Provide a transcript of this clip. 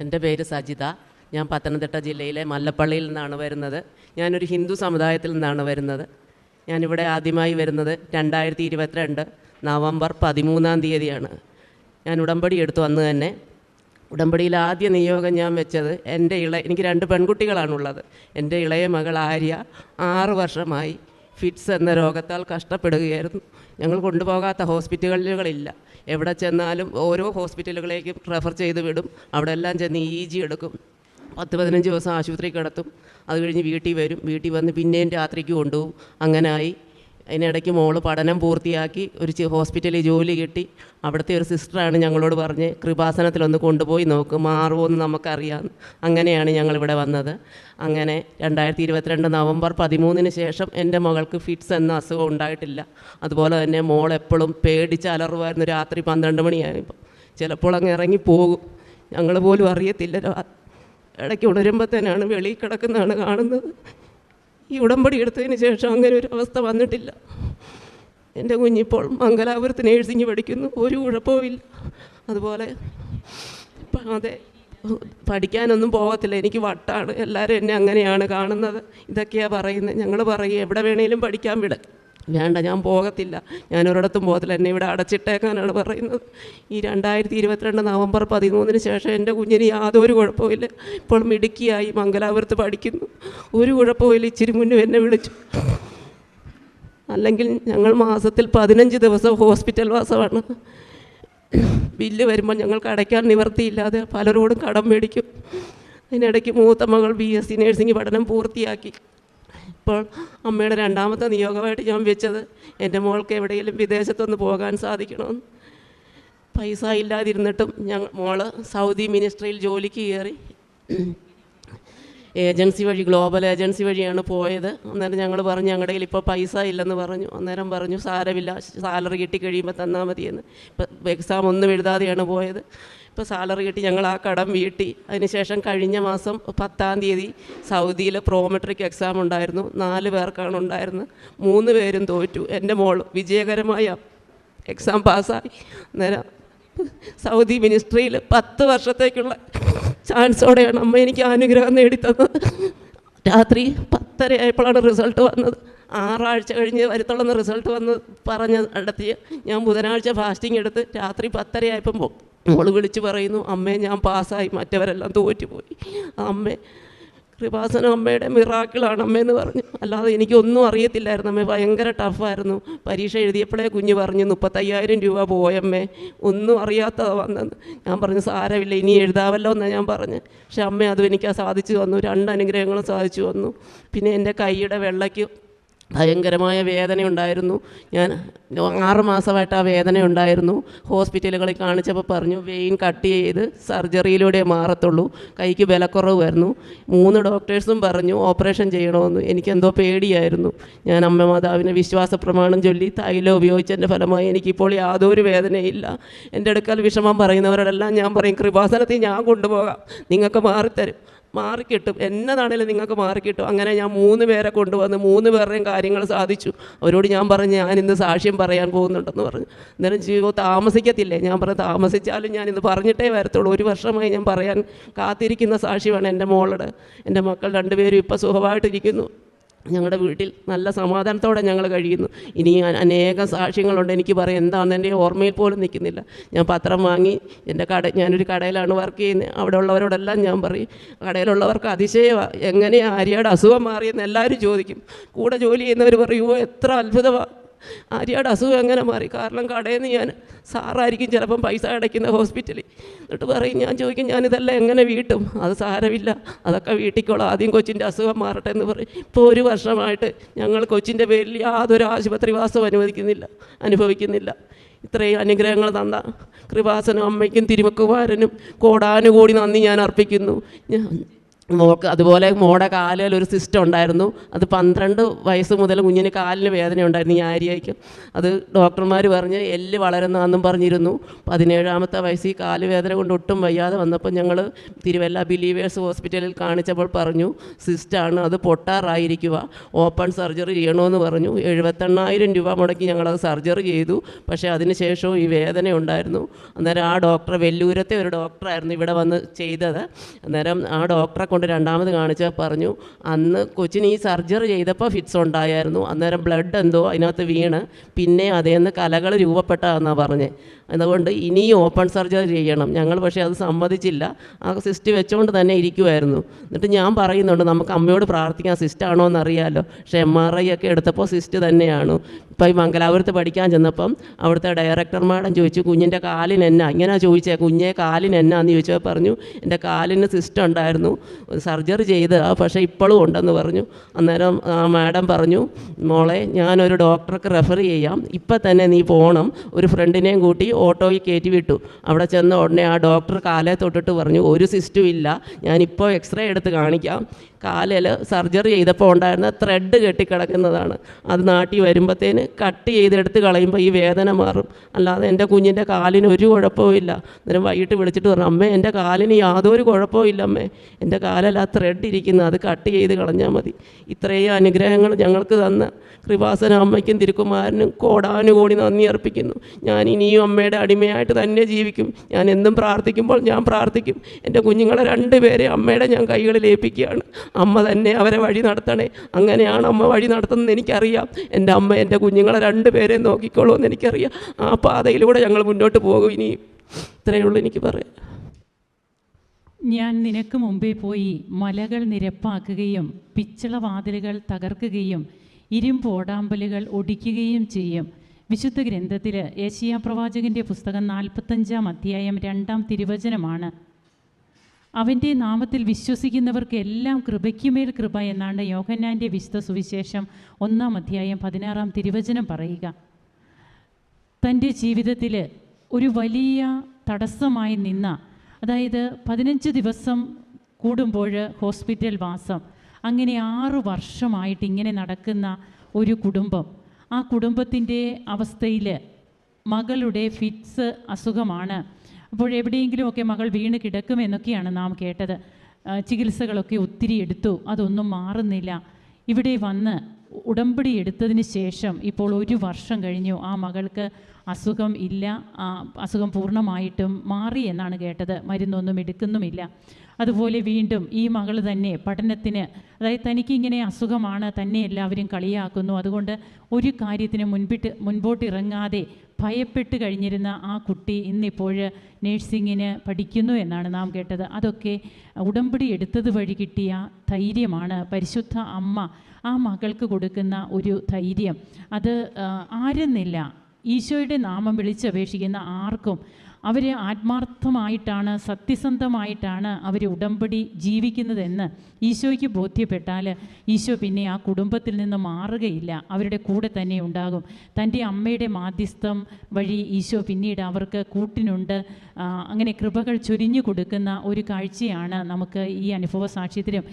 എന്റെ പേര് സജിത. ഞാൻ പത്തനംതിട്ട ജില്ലയിലെ മല്ലപ്പള്ളിയിൽ നിന്നാണ് വരുന്നത്. ഞാനൊരു ഹിന്ദു സമുദായത്തിൽ നിന്നാണ് വരുന്നത്. ഞാനിവിടെ ആദ്യമായി വരുന്നത് രണ്ടായിരത്തി ഇരുപത്തിരണ്ട് നവംബർ പതിമൂന്നാം തീയതിയാണ്. ഞാൻ ഉടമ്പടി എടുത്തു അന്ന് തന്നെ. ഉടമ്പടിയിൽ ആദ്യ നിയോഗം ഞാൻ വെച്ചത് എന്റെ ഇള എനിക്ക് രണ്ട് പെൺകുട്ടികളാണുള്ളത്. എന്റെ ഇളയ മകൾ ആര്യ ആറ് വർഷമായി ഫിറ്റ്സ് എന്ന രോഗത്താൽ കഷ്ടപ്പെടുകയായിരുന്നു. ഞങ്ങൾ കൊണ്ടുപോകാത്ത ഹോസ്പിറ്റലുകളില്ല എവിടെ ചെന്നാലും ഓരോ ഹോസ്പിറ്റലുകളിലേക്കും റെഫർ ചെയ്ത് വിടും. അവിടെ എല്ലാം ചെന്ന് ഇ ജി എടുക്കും. പത്ത് പതിനഞ്ച് ദിവസം ആശുപത്രി കിടത്തും. അത് കഴിഞ്ഞ് വീട്ടിൽ വരും. വീട്ടിൽ വന്ന് പിന്നെയും രാത്രിക്ക് കൊണ്ടുപോകും. അങ്ങനായി അതിനിടയ്ക്ക് മോൾ പഠനം പൂർത്തിയാക്കി ഒരു ഹോസ്പിറ്റലിൽ ജോലി കിട്ടി. അവിടുത്തെ ഒരു സിസ്റ്ററാണ് ഞങ്ങളോട് പറഞ്ഞ് കൃപാസനത്തിലൊന്ന് കൊണ്ടുപോയി നോക്ക് മാറുമോ എന്ന് നമുക്കറിയാം. അങ്ങനെയാണ് ഞങ്ങളിവിടെ വന്നത്. അങ്ങനെ രണ്ടായിരത്തി ഇരുപത്തിരണ്ട് നവംബർ പതിമൂന്നിന് ശേഷം എന്റെ മകൾക്ക് ഫിറ്റ്സ് എന്ന അസുഖം ഉണ്ടായിട്ടില്ല. അതുപോലെ തന്നെ മോൾ എപ്പോഴും പേടിച്ച് അലറുമായിരുന്നു രാത്രി പന്ത്രണ്ട് മണിയായപ്പോൾ. ചിലപ്പോൾ അങ്ങ് ഇറങ്ങി പോകും. ഞങ്ങൾ പോലും അറിയത്തില്ല ഇടയ്ക്ക് ഉണരുമ്പോൾ തന്നെയാണ് വെളിയിൽ കിടക്കുന്നതാണ് കാണുന്നത്. ഈ ഉടമ്പടി എടുത്തതിന് ശേഷം അങ്ങനെ ഒരു അവസ്ഥ വന്നിട്ടില്ല. എന്റെ കുഞ്ഞിപ്പോൾ മംഗലാപുരത്ത് നേഴ്സിംഗ് പഠിക്കുന്നു. ഒരു കുഴപ്പവുമില്ല അതുപോലെ അതെ പഠിക്കാനൊന്നും പോകത്തില്ല. എനിക്ക് വട്ടാണ്. എല്ലാവരും എന്നെ അങ്ങനെയാണ് കാണുന്നത്. ഇതൊക്കെയാണ് പറയുന്നത്. ഞങ്ങൾ പറയും എവിടെ വേണേലും പഠിക്കാൻ വിട. വേണ്ട ഞാൻ പോകത്തില്ല. ഞാൻ ഒരിടത്തും പോകത്തില്ല. എന്നെ ഇവിടെ അടച്ചിട്ടേക്കാനാണ് പറയുന്നത്. ഈ രണ്ടായിരത്തി ഇരുപത്തിരണ്ട് നവംബർ പതിമൂന്നിന് ശേഷം എന്റെ കുഞ്ഞിന് യാതൊരു കുഴപ്പമില്ല ഇപ്പോൾ മിടുക്കിയായി മംഗലാപുരത്ത് പഠിക്കുന്നു. ഒരു കുഴപ്പമില്ല ഇച്ചിരി മുന്നേ എന്നെ വിളിച്ചു. അല്ലെങ്കിൽ ഞങ്ങൾ മാസത്തിൽ പതിനഞ്ച് ദിവസം ഹോസ്പിറ്റൽ വാസമാണ്. ബില്ല് വരുമ്പോൾ ഞങ്ങൾക്ക് അടയ്ക്കാൻ നിവർത്തിയില്ലാതെ പലരോടും കടം മേടിക്കും. അതിനിടയ്ക്ക് മൂത്ത മകൾ ബി എസ് സി നേഴ്സിംഗ് പഠനം പൂർത്തിയാക്കി. ഇപ്പോൾ അമ്മയുടെ രണ്ടാമത്തെ നിയോഗമായിട്ട് ഞാൻ വെച്ചത് എന്റെ മോൾക്ക് എവിടെയെങ്കിലും വിദേശത്തൊന്ന് പോകാൻ സാധിക്കണമെന്ന്. പൈസ ഇല്ലാതിരുന്നിട്ടും ഞങ്ങൾ മോൾ സൗദി മിനിസ്ട്രിയിൽ ജോലിക്ക് കയറി. ഏജൻസി വഴി ഗ്ലോബൽ ഏജൻസി വഴിയാണ് പോയത്. അന്നേരം ഞങ്ങൾ പറഞ്ഞു ഞങ്ങളുടെ കയ്യിൽ ഇപ്പോൾ പൈസ ഇല്ലെന്ന് പറഞ്ഞു. അന്നേരം പറഞ്ഞു സാരമില്ല സാലറി കിട്ടിക്കഴിയുമ്പോൾ തന്നാൽ മതിയെന്ന്. ഇപ്പം എക്സാം ഒന്നും എഴുതാതെയാണ് പോയത്. ഇപ്പോൾ സാലറി കിട്ടി ഞങ്ങൾ ആ കടം വീട്ടി. അതിനുശേഷം കഴിഞ്ഞ മാസം പത്താം തീയതി സൗദിയിൽ പ്രോമെട്രിക് എക്സാം ഉണ്ടായിരുന്നു. നാല് പേർക്കാണ് ഉണ്ടായിരുന്നത്. മൂന്ന് പേരും തോറ്റു. എന്റെ മോൾ വിജയകരമായ എക്സാം പാസ്സായി. നേരം സൗദി മിനിസ്ട്രിയിൽ പത്ത് വർഷത്തേക്കുള്ള ചാൻസോടെയാണ് അമ്മ എനിക്ക് അനുഗ്രഹം നേടിത്തന്നത്. രാത്രി പത്തര ആയപ്പോഴാണ് റിസൾട്ട് വന്നത്. ആറാഴ്ച കഴിഞ്ഞ് വരുത്തുള്ള റിസൾട്ട് വന്ന് പറഞ്ഞ് നടത്തി ഞാൻ ബുധനാഴ്ച ഫാസ്റ്റിംഗ് എടുത്ത് രാത്രി പത്തര ആയപ്പം മോൾ വിളിച്ച് പറയുന്നു അമ്മേ ഞാൻ പാസ്സായി മറ്റവരെല്ലാം തോറ്റുപോയി. അമ്മേ കൃപാസനം അമ്മയുടെ മിറാക്കിളാണ് അമ്മയെന്ന് പറഞ്ഞു. അല്ലാതെ എനിക്കൊന്നും അറിയത്തില്ലായിരുന്നു അമ്മേ ഭയങ്കര ടഫായിരുന്നു പരീക്ഷ എഴുതിയപ്പോഴേ കുഞ്ഞ് പറഞ്ഞു മുപ്പത്തയ്യായിരം രൂപ പോയമ്മേ ഒന്നും അറിയാത്തതാണ് വന്നത് ഞാൻ പറഞ്ഞു സാരമില്ല ഇനി എഴുതാവല്ലോ എന്നാണ് ഞാൻ പറഞ്ഞ്. പക്ഷെ അമ്മ അതും എനിക്ക് സാധിച്ചു വന്നു രണ്ട് അനുഗ്രഹങ്ങളും സാധിച്ചു വന്നു പിന്നെ എന്റെ കൈയുടെ വെള്ളയ്ക്ക് ഭയങ്കരമായ വേദനയുണ്ടായിരുന്നു. ഞാൻ ആറ് മാസമായിട്ട് ആ വേദന ഉണ്ടായിരുന്നു ഹോസ്പിറ്റലുകളിൽ കാണിച്ചപ്പോൾ പറഞ്ഞു വെയിൻ കട്ട് ചെയ്ത് സർജറിയിലൂടെ മാറത്തുള്ളൂ. കൈക്ക് വിലക്കുറവ് വരുന്നു മൂന്ന് ഡോക്ടേഴ്സും പറഞ്ഞു ഓപ്പറേഷൻ ചെയ്യണമെന്ന്. എനിക്കെന്തോ പേടിയായിരുന്നു. ഞാൻ അമ്മ മാതാവിനെ വിശ്വാസ പ്രമാണം ചൊല്ലി തൈലം ഉപയോഗിച്ചതിന്റെ ഫലമായി എനിക്കിപ്പോൾ യാതൊരു വേദനയില്ല. എന്റെ അടുക്കൽ വിഷമം പറയുന്നവരോടെല്ലാം ഞാൻ പറയും കൃപാസനത്തിൽ ഞാൻ കൊണ്ടുപോകാം. നിങ്ങൾക്ക് മാറിത്തരും. മാറിക്കിട്ടും. എന്നതാണേലും നിങ്ങൾക്ക് മാറിക്കിട്ടും. അങ്ങനെ ഞാൻ മൂന്ന് പേരെ കൊണ്ടുവന്ന് മൂന്ന് പേരുടെയും കാര്യങ്ങൾ സാധിച്ചു. അവരോട് ഞാൻ പറഞ്ഞു ഞാൻ ഇന്ന് സാക്ഷ്യം പറയാൻ പോകുന്നുണ്ടെന്ന് പറഞ്ഞു. അന്നേരം ജീവോ താമസിക്കത്തില്ലേ? ഞാൻ പറഞ്ഞു താമസിച്ചാലും ഞാൻ ഇന്ന് പറഞ്ഞിട്ടേ വരത്തുള്ളൂ. ഒരു വർഷമായി ഞാൻ പറയാൻ കാത്തിരിക്കുന്ന സാക്ഷ്യമാണ് എന്റെ മോളുടെ. എന്റെ മക്കൾ രണ്ടുപേരും ഇപ്പോൾ സുഖമായിട്ടിരിക്കുന്നു. ഞങ്ങളുടെ വീട്ടിൽ നല്ല സമാധാനത്തോടെ ഞങ്ങൾ കഴിയുന്നു. ഇനി അനേക സാക്ഷ്യങ്ങളുണ്ട്. എനിക്ക് പറയാം എന്താണെന്ന് എന്റെ ഓർമ്മയിൽ പോലും നിൽക്കുന്നില്ല. ഞാൻ പത്രം വാങ്ങി എന്റെ കട ഞാനൊരു കടയിലാണ് വർക്ക് ചെയ്യുന്നത്. അവിടെ ഉള്ളവരോടെല്ലാം ഞാൻ പറയും കടയിലുള്ളവർക്ക് അതിശയമാണ് എങ്ങനെയാണ് ആര്യയുടെ അസുഖം മാറിയെന്ന് എല്ലാവരും ചോദിക്കും. കൂടെ ജോലി ചെയ്യുന്നവർ പറയുമോ എത്ര അത്ഭുതമാണ് ആര്യയുടെ അസുഖം എങ്ങനെ മാറി? കാരണം കടയിൽ നിന്ന് ഞാൻ സാറായിരിക്കും ചിലപ്പം പൈസ അടയ്ക്കുന്ന ഹോസ്പിറ്റലിൽ. എന്നിട്ട് പറയും ഞാൻ ചോദിക്കും ഞാനിതെല്ലാം എങ്ങനെ വീട്ടും? അത് സാരമില്ല. അതൊക്കെ വീട്ടിക്കോളാം. ആദ്യം കൊച്ചിന്റെ അസുഖം മാറട്ടെ എന്ന് പറയും. ഇപ്പോൾ ഒരു വർഷമായിട്ട് ഞങ്ങൾ കൊച്ചിന്റെ പേരിൽ യാതൊരു ആശുപത്രി അനുവദിക്കുന്നില്ല അനുഭവിക്കുന്നില്ല. ഇത്രയും അനുഗ്രഹങ്ങൾ തന്ന കൃപാസനം അമ്മയ്ക്കും തിരുമക്കുമാരനും കോടാനുകൂടി നന്ദി ഞാൻ അർപ്പിക്കുന്നു. ഞാൻ മോൾക്ക് അതുപോലെ മോടെ കാലിൽ ഒരു സിസ്റ്റം ഉണ്ടായിരുന്നു. അത് പന്ത്രണ്ട് വയസ്സ് മുതൽ കുഞ്ഞിന് കാലിന് വേദന ഉണ്ടായിരുന്നു. ഈ ആര്യയ്ക്ക്. അത് ഡോക്ടർമാർ പറഞ്ഞ് എല്ല് വളരുന്നതെന്നും പറഞ്ഞിരുന്നു. പതിനേഴാമത്തെ വയസ്സിൽ കാൽ വേദന കൊണ്ട് ഒട്ടും വയ്യാതെ വന്നപ്പോൾ ഞങ്ങൾ തിരുവല്ല ബിലീവേഴ്സ് ഹോസ്പിറ്റലിൽ കാണിച്ചപ്പോൾ പറഞ്ഞു സിസ്റ്റാണ് അത് പൊട്ടാറായിരിക്കുക. ഓപ്പൺ സർജറി ചെയ്യണമെന്ന് പറഞ്ഞു. എഴുപത്തെണ്ണായിരം രൂപ മുടക്കി ഞങ്ങളത് സർജറി ചെയ്തു. പക്ഷേ അതിനുശേഷവും ഈ വേദന ഉണ്ടായിരുന്നു. അന്നേരം ആ ഡോക്ടർ വെല്ലൂരത്തെ ഒരു ഡോക്ടറായിരുന്നു ഇവിടെ വന്ന് ചെയ്തത്. അന്നേരം ആ ഡോക്ടറെ കൊണ്ട് രണ്ടാമത് കാണിച്ചാൽ പറഞ്ഞു അന്ന് കൊച്ചിന് ഈ സർജറി ചെയ്തപ്പോൾ ഫിറ്റ്സ് ഉണ്ടായിരുന്നു അന്നേരം ബ്ലഡ് എന്തോ അതിനകത്ത് വീണ്. പിന്നെ അതേന്ന് കലകൾ രൂപപ്പെട്ടതെന്നാണ് പറഞ്ഞത് അതുകൊണ്ട് ഇനിയും ഓപ്പൺ സർജറി ചെയ്യണം. ഞങ്ങൾ പക്ഷേ അത് സമ്മതിച്ചില്ല. ആ സിസ്റ്റ് വെച്ചുകൊണ്ട് തന്നെ ഇരിക്കുമായിരുന്നു എന്നിട്ട് ഞാൻ പറയുന്നുണ്ട് നമുക്ക് അമ്മയോട് പ്രാർത്ഥിക്കാൻ സിസ്റ്റ് ആണോ എന്നറിയാമല്ലോ പക്ഷേ എം ആർ ഐ ഒക്കെ എടുത്തപ്പോൾ സിസ്റ്റ് തന്നെയാണ്. ഇപ്പോൾ ഈ മംഗലാപുരത്ത് പഠിക്കാൻ ചെന്നപ്പം അവിടുത്തെ ഡയറക്ടർ മാഡം ചോദിച്ചു കുഞ്ഞിന്റെ കാലിന് എന്നാ? ഇങ്ങനെ ചോദിച്ചേ കുഞ്ഞെ കാലിന് എന്നാന്ന് ചോദിച്ചപ്പോൾ പറഞ്ഞു എന്റെ കാലിന് സിസ്റ്റ് ഉണ്ടായിരുന്നു. സർജറി ചെയ്ത് ആ പക്ഷേ ഇപ്പോഴും ഉണ്ടെന്ന് പറഞ്ഞു. അന്നേരം ആ മാഡം പറഞ്ഞു മോളെ ഞാനൊരു ഡോക്ടർക്ക് റെഫർ ചെയ്യാം. ഇപ്പം തന്നെ നീ പോകണം ഒരു ഫ്രണ്ടിനെയും കൂട്ടി ഓട്ടോയിൽ കയറ്റി വിട്ടു. അവിടെ ചെന്ന ഉടനെ ആ ഡോക്ടർ കാലേ തൊട്ടിട്ട് പറഞ്ഞു ഒരു സിസ്റ്റും ഇല്ല. ഞാനിപ്പോൾ എക്സ്റേ എടുത്ത് കാണിക്കാം. കാലിൽ സർജറി ചെയ്തപ്പോൾ ഉണ്ടായിരുന്ന ത്രെഡ് കെട്ടിക്കിടക്കുന്നതാണ്. അത് നാട്ടിൽ വരുമ്പോഴത്തേന് കട്ട് ചെയ്തെടുത്ത് കളയുമ്പോൾ ഈ വേദന മാറും. അല്ലാതെ എന്റെ കുഞ്ഞിന്റെ കാലിന് ഒരു കുഴപ്പവും ഇല്ല. അന്നേരം വൈകിട്ട് വിളിച്ചിട്ട് പറഞ്ഞു അമ്മേ എന്റെ കാലിന് യാതൊരു കുഴപ്പവും ഇല്ല അമ്മേ. എന്റെ കാലിൽ ആ ത്രെഡ് ഇരിക്കുന്നത് അത് കട്ട് ചെയ്ത് കളഞ്ഞാൽ മതി. ഇത്രയും അനുഗ്രഹങ്ങൾ ഞങ്ങൾക്ക് തന്ന കൃപാസന അമ്മയ്ക്കും തിരുക്കുമാരനും കോടാനുകോടി നന്ദി അർപ്പിക്കുന്നു. ഞാൻ ഇനിയും അമ്മയുടെ അടിമയായിട്ട് തന്നെ ജീവിക്കും. ഞാൻ എന്നും പ്രാർത്ഥിക്കുമ്പോൾ ഞാൻ പ്രാർത്ഥിക്കും. എന്റെ കുഞ്ഞുങ്ങളെ രണ്ടുപേരെ അമ്മയുടെ ഞാൻ കൈകളിൽ ഏൽപ്പിക്കുകയാണ്. അമ്മ തന്നെ അവരെ വഴി നടത്തണേ. അങ്ങനെയാണ് അമ്മ വഴി നടത്തുന്നത് എനിക്കറിയാം. എന്റെ അമ്മ എന്റെ കുഞ്ഞുങ്ങളെ രണ്ടുപേരെ നോക്കിക്കോളൂ എന്ന് എനിക്കറിയാം. ആ പാതയിലൂടെ ഞങ്ങൾ മുന്നോട്ട് പോകും ഇനിയും. ഇത്രയേ ഉള്ളൂ എനിക്ക് പറയാം ഞാൻ നിനക്ക് മുമ്പേ പോയി മലകൾ നിരപ്പാക്കുകയും പിച്ചളവാതിലുകൾ തകർക്കുകയും ഇരുമ്പോടാമ്പലുകൾ ഒടിക്കുകയും ചെയ്യും. വിശുദ്ധ ഗ്രന്ഥത്തിൽ ഏഷ്യാ പ്രവാചകന്റെ പുസ്തകം നാൽപ്പത്തഞ്ചാം അധ്യായം രണ്ടാം തിരുവചനമാണ്. അവന്റെ നാമത്തിൽ വിശ്വസിക്കുന്നവർക്ക് എല്ലാം കൃപയ്ക്കുമേൽ കൃപ എന്നാണ് യോഹന്നാന്റെ വിശുദ്ധ സുവിശേഷം ഒന്നാം അധ്യായം പതിനാറാം തിരുവചനം പറയുക. തന്റെ ജീവിതത്തിൽ ഒരു വലിയ തടസ്സമായി നിന്ന അതായത് പതിനഞ്ച് ദിവസം കൂടുമ്പോൾ ഹോസ്പിറ്റൽ വാസം. അങ്ങനെ ആറ് വർഷമായിട്ട് ഇങ്ങനെ നടക്കുന്ന ഒരു കുടുംബം. ആ കുടുംബത്തിന്റെ അവസ്ഥയിൽ മകളുടെ ഫിറ്റ്സ് അസുഖമാണ്. അപ്പോൾ എവിടെയെങ്കിലുമൊക്കെ മകൾ വീണ് കിടക്കുമെന്നൊക്കെയാണ് നാം കേട്ടത്. ചികിത്സകളൊക്കെ ഒത്തിരി എടുത്തു. അതൊന്നും മാറുന്നില്ല. ഇവിടെ വന്ന് ഉടമ്പടി എടുത്തതിന് ശേഷം ഇപ്പോൾ ഒരു വർഷം കഴിഞ്ഞു. ആ മകൾക്ക് അസുഖം ഇല്ല. അസുഖം പൂർണമായിട്ടും മാറി എന്നാണ് കേട്ടത്. മരുന്നൊന്നും എടുക്കുന്നുമില്ല. അതുപോലെ വീണ്ടും ഈ മകൾ തന്നെ പഠനത്തിന് അതായത് തനിക്കിങ്ങനെ അസുഖമാണ് തന്നെ എല്ലാവരും കളിയാക്കുന്നു. അതുകൊണ്ട് ഒരു കാര്യത്തിന് മുൻപിട്ട് മുൻപോട്ട് ഇറങ്ങാതെ ഭയപ്പെട്ട് കഴിഞ്ഞിരുന്ന ആ കുട്ടി ഇന്നിപ്പോൾ നേഴ്സിങ്ങിന് പഠിക്കുന്നു എന്നാണ് നാം കേട്ടത്. അതൊക്കെ ഉടമ്പടി എടുത്തത് വഴി കിട്ടിയ ധൈര്യമാണ്. പരിശുദ്ധ അമ്മ ആ മകൾക്ക് കൊടുക്കുന്ന ഒരു ധൈര്യം. അത് ആരെന്നില്ല. ഈശോയുടെ നാമം വിളിച്ചപേക്ഷിക്കുന്ന ആർക്കും അവർ ആത്മാർത്ഥമായിട്ടാണ് സത്യസന്ധമായിട്ടാണ് അവർ ഉടമ്പടി ജീവിക്കുന്നതെന്ന് ഈശോയ്ക്ക് ബോധ്യപ്പെട്ടാൽ ഈശോ പിന്നെ ആ കുടുംബത്തിൽ നിന്ന് മാറുകയില്ല. അവരുടെ കൂടെ തന്നെ ഉണ്ടാകും. തന്റെ അമ്മയുടെ മാധ്യസ്ഥം വഴി ഈശോ പിന്നീട് അവർക്ക് കൂട്ടിനുണ്ട്. അങ്ങനെ കൃപകൾ ചൊരിഞ്ഞു കൊടുക്കുന്ന ഒരു കാഴ്ചയാണ് നമുക്ക് ഈ അനുഭവ സാക്ഷ്യത്തിലും.